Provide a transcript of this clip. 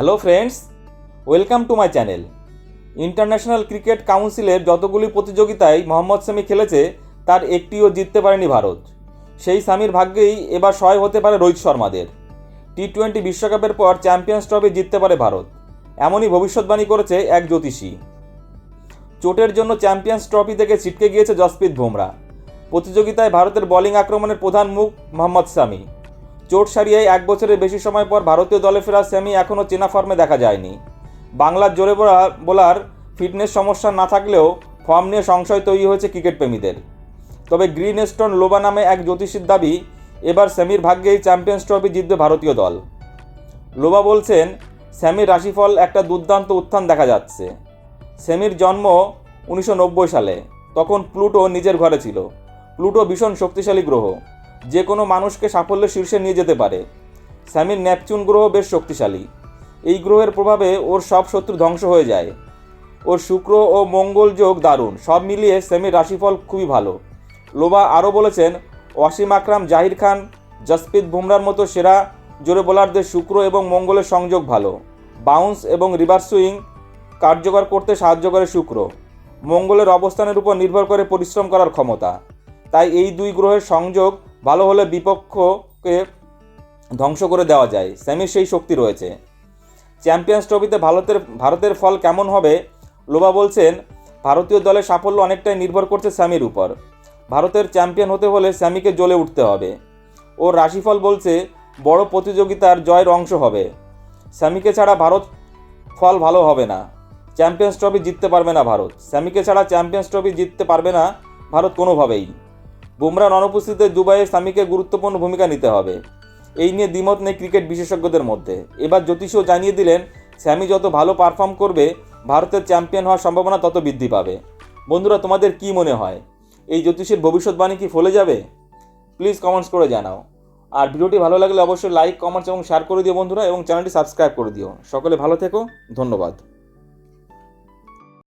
Hello friends welcome to my channel international cricket কাউন্সিলের যতগুলি প্রতিযোগিতায় মোহাম্মদ শামি খেলেছে, তার একটিও জিততে পারেনি ভারত। সেই স্বামীর ভাগ্যেই এবার সহায় হতে পারে রোহিত শর্মাদের। টি টোয়েন্টি বিশ্বকাপের পর চ্যাম্পিয়ন্স ট্রফি জিততে পারে ভারত। এমনই ভবিষ্যৎবাণী করেছে এক জ্যোতিষী। চোটের জন্য চ্যাম্পিয়ন্স ট্রফি থেকে ছিটকে গিয়েছে জসপ্রীত বুমরা। প্রতিযোগিতায় ভারতের বোলিং আক্রমণের প্রধান মুখ মোহাম্মদ শামি চোট সারিয়ে এক বছরের বেশি সময় পর ভারতীয় দলে ফেরা স্যামি এখনও চেনা ফর্মে দেখা যায়নি। বাংলার জোরে বোলা- বোলার ফিটনেস সমস্যা না থাকলেও ফর্ম নিয়ে সংশয় তৈরি হয়েছে ক্রিকেট প্রেমীদের তবে গ্রিন স্টোন লোবা নামে এক জ্যোতিষীর দাবি, এবার স্যামির ভাগ্যেই চ্যাম্পিয়ন্স ট্রফি জিতবে ভারতীয় দল। লোবা বলছেন, স্যামির রাশিফল একটা দুর্দান্ত উত্থান দেখা যাচ্ছে। স্যামির জন্ম উনিশশো নব্বই সালে, তখন প্লুটো নিজের ঘরে ছিল। প্লুটো ভীষণ শক্তিশালী গ্রহ। যে কোনো মানুষকে সাফল্যের শীর্ষে নিয়ে যেতে পারে। স্যামির নেপচুন গ্রহ বেশ শক্তিশালী। এই গ্রহের প্রভাবে ওর সব শত্রু ধ্বংস হয়ে যায়। ওর শুক্র ও মঙ্গল যোগ দারুণ, সব মিলিয়ে স্যামির রাশিফল খুবই ভালো। লোবা আরও বলেছেন, ওয়াসিম আকরাম, জাহির খান, জসপ্রীত বুমরার মতো সেরা জোরে বোলারদের শুক্র এবং মঙ্গলের সংযোগ ভালো। বাউন্স এবং রিভার সুইং কার্যকর করতে সাহায্য করে শুক্র। মঙ্গলের অবস্থানের উপর নির্ভর করে পরিশ্রম করার ক্ষমতা। তাই এই দুই গ্রহের সংযোগ ভালো হলে বিপক্ষকে ধ্বংস করে দেওয়া যায়। স্যামির সেই শক্তি রয়েছে। চ্যাম্পিয়ন্স ট্রফিতে ভারতের ভারতের ফল কেমন হবে? লোবা বলছেন, ভারতীয় দলের সাফল্য অনেকটাই নির্ভর করছে স্যামির উপর। ভারতের চ্যাম্পিয়ন হতে হলে স্যামিকে জ্বলে উঠতে হবে। ওর রাশিফল বলছে, বড় প্রতিযোগিতার জয়ের অংশ হবে। স্যামিকে ছাড়া ভারত ফল ভালো হবে না। চ্যাম্পিয়ন্স ট্রফি জিততে পারবে না ভারত। স্যামিকে ছাড়া চ্যাম্পিয়ন্স ট্রফি জিততে পারবে না ভারত কোনোভাবেই। বুমরার অনুপস্থিতিতে দুবাইয়ের স্বামীকে গুরুত্বপূর্ণ ভূমিকা নিতে হবে। এই নিয়ে দ্বিমত নেই ক্রিকেট বিশেষজ্ঞদের মধ্যে। এবার জ্যোতিষও জানিয়ে দিলেন, স্যামি যত ভালো পারফর্ম করবে, ভারতের চ্যাম্পিয়ন হওয়ার সম্ভাবনা তত বৃদ্ধি পাবে। বন্ধুরা, তোমাদের কি মনে হয়? এই জ্যোতিষের ভবিষ্যৎবাণী কি ফলে যাবে? প্লিজ কমেন্টস করে জানাও। আর ভিডিওটি ভালো লাগলে অবশ্যই লাইক কমেন্টস এবং শেয়ার করে দিও বন্ধুরা এবং চ্যানেলটি সাবস্ক্রাইব করে দিও। সকলে ভালো থেকো, ধন্যবাদ।